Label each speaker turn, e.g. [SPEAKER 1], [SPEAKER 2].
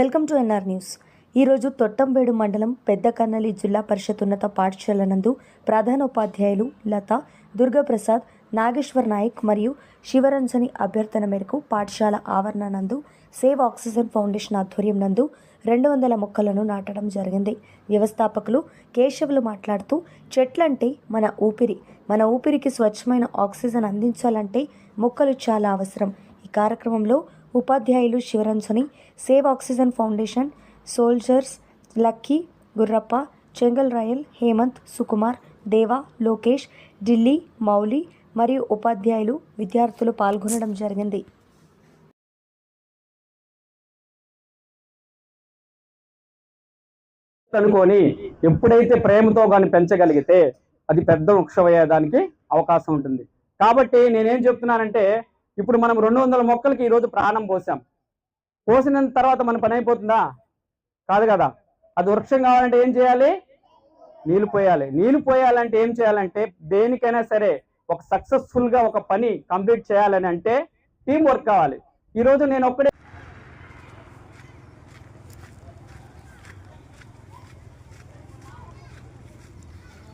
[SPEAKER 1] Welcome to NR news. ఈరోజు తొట్టంబేడు మండలం పెద్ద కన్నలి జిల్లా పరిషత్ ఉన్నత పాఠశాల నందు ప్రధానోపాధ్యాయులు లత దుర్గాప్రసాద్ నాగేశ్వర్ నాయక్ మరియు శివరంజని అభ్యర్థన మేరకు పాఠశాల ఆవరణ నందు సేవ్ ఆక్సిజన్ ఫౌండేషన్ ఆధ్వర్యం నందు రెండు వందల మొక్కలను నాటడం జరిగింది. వ్యవస్థాపకులు కేశవులు మాట్లాడుతూ చెట్లంటే మన ఊపిరి. మన ఊపిరికి స్వచ్ఛమైన ఆక్సిజన్ అందించాలంటే మొక్కలు చాలా అవసరం. ఈ కార్యక్రమంలో ఉపాధ్యాయులు Shivaranjani Save Oxygen Foundation soldiers Lucky Gurrappa Chengal Rayal Hemanth Sukumar Deva Lokesh Delhi Mouli మరియు ఉపాధ్యాయులు విద్యార్థులు పాల్గొనడం జరిగింది.
[SPEAKER 2] అనుకొని ఎప్పుడైతే ప్రేమతో కానీ పెంచగలిగితే అది పెద్ద వృక్షం అయ్యేదానికి అవకాశం ఉంటుంది. కాబట్టి నేనేం చెప్తున్నానంటే ఇప్పుడు మనం రెండు వందల మొక్కలకి ఈరోజు ప్రాణం పోసాం. పోసిన తర్వాత మన పని అయిపోతుందా? కాదు కదా. అది వృక్షం కావాలంటే ఏం చేయాలి? నీళ్ళు పోయాలి. నీళ్ళు పోయాలంటే ఏం చేయాలంటే దేనికైనా సరే ఒక సక్సెస్ఫుల్గా ఒక పని కంప్లీట్ చేయాలని అంటే టీం వర్క్ కావాలి. ఈరోజు నేను ఒక్కడే